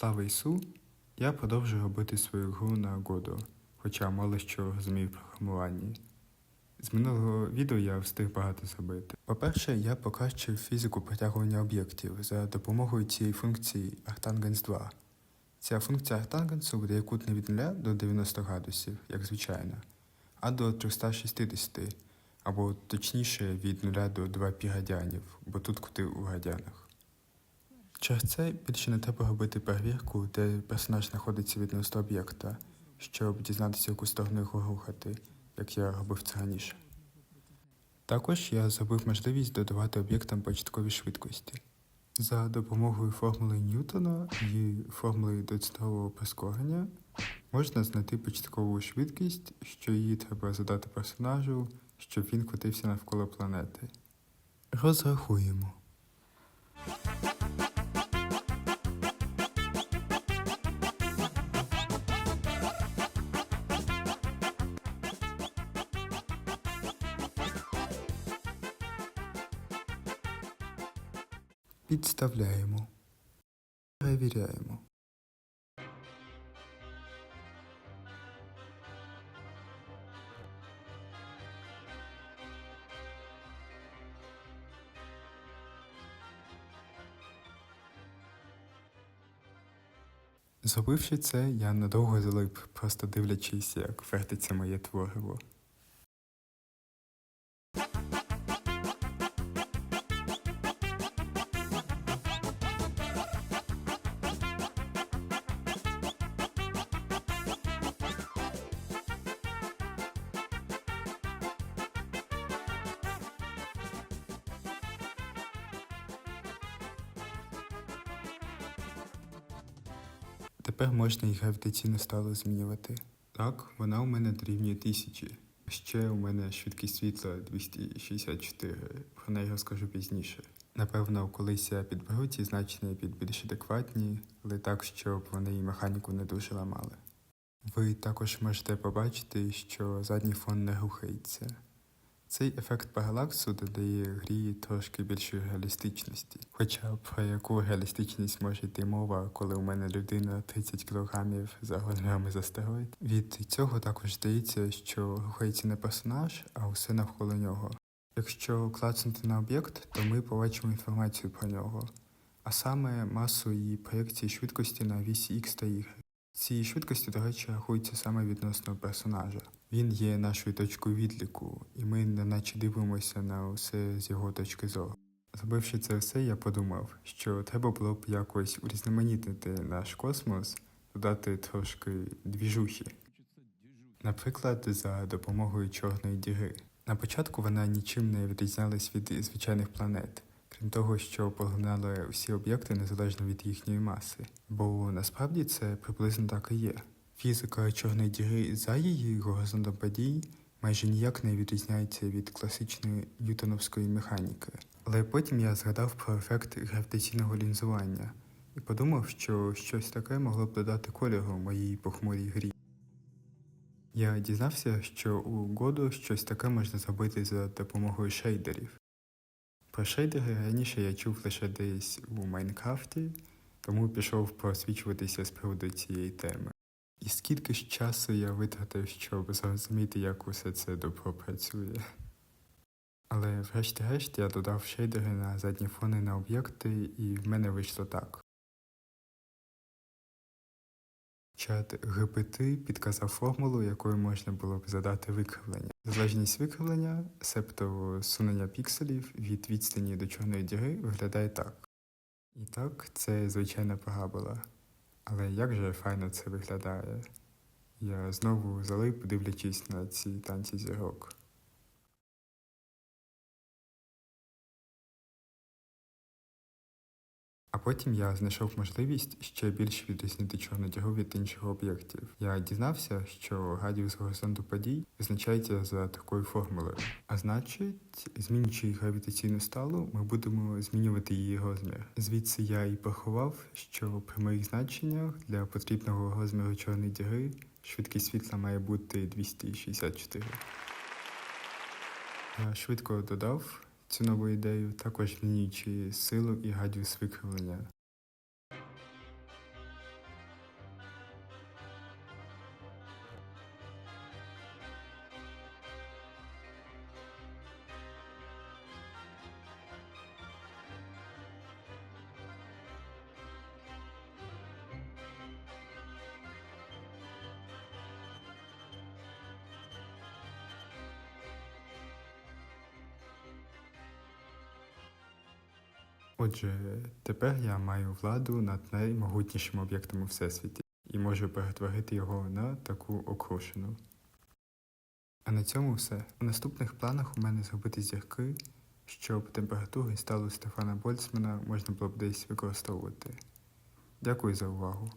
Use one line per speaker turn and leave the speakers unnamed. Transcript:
Слава Ісу! Я продовжую робити свою гру на Godot, хоча мало що розумію в програмуванні. З минулого відео я встиг багато зробити. По-перше, я покращив фізику притягування об'єктів за допомогою цієї функції Arctangents 2. Ця функція Arctangents видає кут не від 0 до 90 градусів, як звичайно, а до 360, або точніше від 0 до 2 пірадіанів, бо тут кути у радіанах. Через це більше не треба робити перевірку, де персонаж знаходиться відносно об'єкта, щоб дізнатися, яку сторону його рухати, як я робив це раніше. Також я зробив можливість додавати об'єктам початкові швидкості. За допомогою формули Ньютона і формули доцільового прискорення можна знайти початкову швидкість, що її треба задати персонажу, щоб він крутився навколо планети. Розрахуємо. Підставляємо. Перевіряємо. Зробивши це, я надовго залип, просто дивлячись, як вертиться моє твориво. Тепер можна і гравітаційну сталу змінювати. Так, вона у мене дорівнює тисячі. Ще у мене швидкість світла 264, про неї розкажу пізніше. Напевно, колись я підберу ці значення під більш адекватні, але так, щоб вони і механіку не дуже ламали. Ви також можете побачити, що задній фон не рухається. Цей ефект паралаксу додає грі трошки більшої реалістичності. Хоча про яку реалістичність може йти мова, коли у мене людина 30 кілограмів за розмірами з астероїд. Від цього також здається, що рухається не персонаж, а усе навколо нього. Якщо клацнути на об'єкт, то ми побачимо інформацію про нього, а саме масу і проєкції швидкості на вісі X та Y. Ці швидкості, до речі, рахуються саме відносно персонажа. Він є нашою точкою відліку, і ми неначе дивимося на усе з його точки зору. Зробивши це все, я подумав, що треба було б якось урізноманітнити наш космос, додати трошки двіжухи. Наприклад, за допомогою чорної діри. На початку вона нічим не відрізнялась від звичайних планет, крім того, що поглинала усі об'єкти незалежно від їхньої маси. Бо насправді це приблизно так і є. Фізика чорної діри за її горизонтом подій майже ніяк не відрізняється від класичної ньютоновської механіки. Але потім я згадав про ефект гравітаційного лінзування і подумав, що щось таке могло б додати кольору моїй похмурій грі. Я дізнався, що у Godot щось таке можна зробити за допомогою шейдерів. Про шейдери раніше я чув лише десь у Майнкрафті, тому пішов просвічуватися з приводу цієї теми. І скільки ж часу я витратив, щоб зрозуміти, як усе це добро працює. Але врешті-решт я додав шейдери на задні фони на об'єкти, і в мене вийшло так. Чат GPT підказав формулу, якою можна було б задати викривлення. Залежність викривлення, себто сунення пікселів від відстані до чорної діри, виглядає так. І так, це звичайна парабола. Але як же файно це виглядає? Я знову залип, дивлячись на ці танці зірок. Потім я знайшов можливість ще більш відрізнити чорну діру від інших об'єктів. Я дізнався, що радіус горизонту подій визначається за такою формулою. А значить, змінюючи гравітаційну сталу, ми будемо змінювати її розмір. Звідси я і порахував, що при моїх значеннях для потрібного розміру чорної діри швидкість світла має бути 264. Я швидко додав цю нову ідею, також змінюючи силу і радіус викривлення. Отже, тепер я маю владу над наймогутнішим об'єктом у всесвіті і можу перетворити його на таку окрушену. А на цьому все. У наступних планах у мене зробити зірки, щоб температури сталу Стефана Больцмана можна було б десь використовувати. Дякую за увагу.